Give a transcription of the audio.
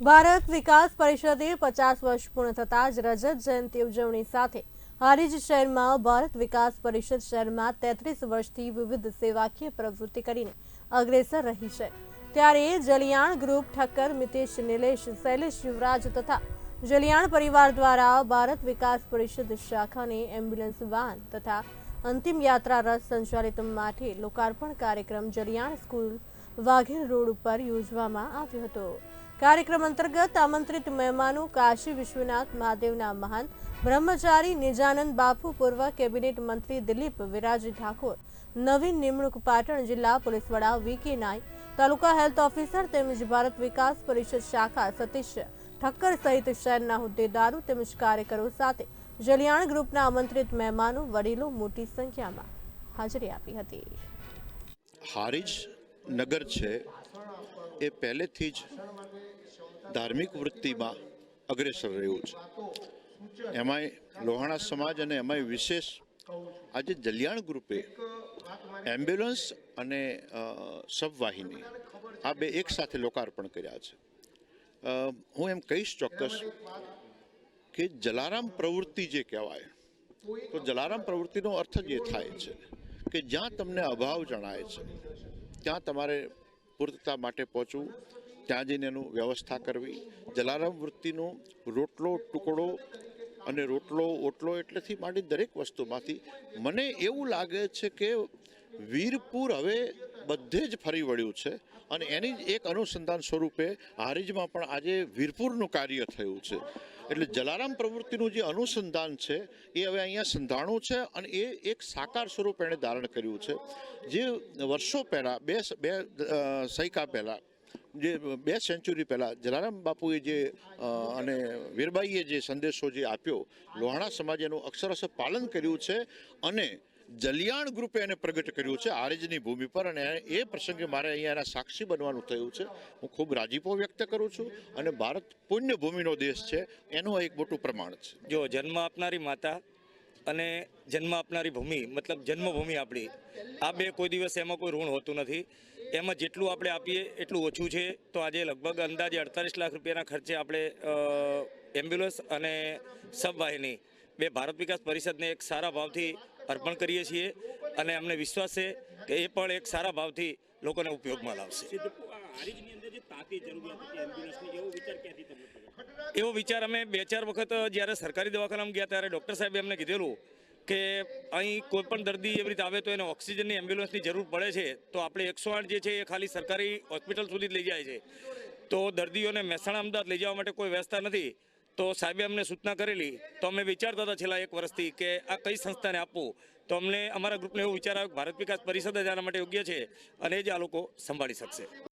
ભારત વિકાસ પરિષદે પચાસ વર્ષ પૂર્ણ થતાં જ રજત જયંતિ ઉજવણી સાથે હારીજ શહેરમાં ભારત વિકાસ પરિષદ શહેરમાં તેત્રીસ વર્ષથી વિવિધ સેવાકીય પ્રવૃત્તિ કરીને અગ્રેસર રહી છે. ત્યારે જલિયાણ ગ્રુપ ઠક્કર, મિતેશ, નિલેશ, શૈલેષ યુવરાજ તથા જલિયાણ પરિવાર દ્વારા ભારત વિકાસ પરિષદ શાખાને એમ્બ્યુલન્સ વાહન તથા અંતિમ યાત્રા રથ સંચાલિત માટે લોકાર્પણ કાર્યક્રમ જલિયાણ સ્કૂલ વાઘેર રોડ ઉપર યોજવામાં આવ્યો હતો. કાર્યક્રમ અંતર્ગત આમંત્રિત મહેમાનો કાશી વિશ્વનાથ મહાદેવના મહાન બ્રહ્મચારી નિજાનંદ બાપુ, પૂર્વ કેબિનેટ મંત્રી દિલીપ વિરાજી ઠાકોર, નવીન નિમણૂક પાટણ જિલ્લા પોલીસ વડા વી કે નાય તાલુકા હેલ્થ ઓફિસર તેમજ ભારત વિકાસ પરિષદ શાખા સતીશ ઠક્કર સહિત શહેરના હોદ્દેદારો તેમજ કાર્યકરો સાથે જલિયાણ ગ્રુપના આમંત્રિત મહેમાનો, વડીલો મોટી સંખ્યામાં હાજરી આપી હતી. હારીજ નગર છે, એ પહેલેથી જ ધાર્મિક વૃત્તિમાં અગ્રેસર રહ્યું છે. એમાંય લોહાણા સમાજ અને એમાંય વિશેષ આજે જલિયાણ ગ્રુપે એમ્બ્યુલન્સ અને સબવાહિની આ બે એક સાથે લોકાર્પણ કર્યા છે. હું એમ કહીશ ચોક્કસ કે જલારામ પ્રવૃત્તિ જે કહેવાય, તો જલારામ પ્રવૃત્તિનો અર્થ જ એ થાય છે કે જ્યાં તમને અભાવ જણાય છે, ત્યાં તમારે પૂર્તતા માટે પહોંચવું ત્યાં જઈને એનું વ્યવસ્થા કરવી. જલારામ વૃત્તિનો રોટલો ટુકડો અને રોટલો ઓટલો એટલેથી માંડી દરેક વસ્તુમાંથી મને એવું લાગે છે કે વીરપુર હવે બધે જ ફરી વળ્યું છે અને એની જ એક અનુસંધાન સ્વરૂપે હારીજમાં પણ આજે વીરપુરનું કાર્ય થયું છે. એટલે જલારામ પ્રવૃત્તિનું જે અનુસંધાન છે, એ હવે અહીંયા સંધાણું છે અને એ એક સાકાર સ્વરૂપ એણે ધારણ કર્યું છે. જે વર્ષો પહેલાં, બે બે સૈકા પહેલાં જે બે સેન્ચુરી પહેલાં જલારામ બાપુએ જે અને વીરબાઈએ જે સંદેશો જે આપ્યો, લોહાણા સમાજે એનું અક્ષરશ પાલન કર્યું છે અને જલિયાણ ગ્રુપે એને પ્રગટ કર્યું છે આરજની ભૂમિ પર અને એ પ્રસંગે મારે અહીંયા એના સાક્ષી બનવાનું થયું છે. હું ખૂબ રાજીપો વ્યક્ત કરું છું અને ભારત પુણ્ય ભૂમિનો દેશ છે. એનું એક મોટું પ્રમાણ છે. જો જન્મ આપનારી માતા અને જન્મ આપનારી ભૂમિ, મતલબ જન્મભૂમિ આપણી. આ બે કોઈ દિવસ એમાં કોઈ ઋણ હોતું નથી. એમાં જેટલું આપણે આપીએ એટલું ઓછું છે. તો આજે લગભગ અંદાજે અડતાલીસ લાખ રૂપિયાના ખર્ચે આપણે એમ્બ્યુલન્સ અને સબવાહિની બે ભારત વિકાસ પરિષદને એક સારા ભાવથી અર્પણ કરીએ છીએ અને અમને વિશ્વાસ છે કે એ પણ એક સારા ભાવથી લોકોને ઉપયોગમાં લાવશે. એવો વિચાર અમે બે ચાર વખત જ્યારે સરકારી દવાખાનામાં ગયા ત્યારે ડૉક્ટર સાહેબે અમને કીધેલું કે અહીં કોઈપણ દર્દી એવી રીતે આવે તો એને ઓક્સિજનની એમ્બ્યુલન્સની જરૂર પડે છે. તો આપણે એકસો જે છે એ ખાલી સરકારી હોસ્પિટલ સુધી લઈ જાય છે. તો દર્દીઓને મહેસાણા અમદાવાદ લઈ જવા માટે કોઈ વ્યવસ્થા નથી. તો સાહેબે અમને સૂચના કરેલી. તો અમે વિચારતા હતા છેલ્લા એક વર્ષથી કે આ કઈ સંસ્થાને આપવું? તો અમને અમારા ગ્રુપને એવો વિચાર આવ્યો ભારત વિકાસ પરિષદ જ આના માટે યોગ્ય છે અને જ આ લોકો સંભાળી શકશે.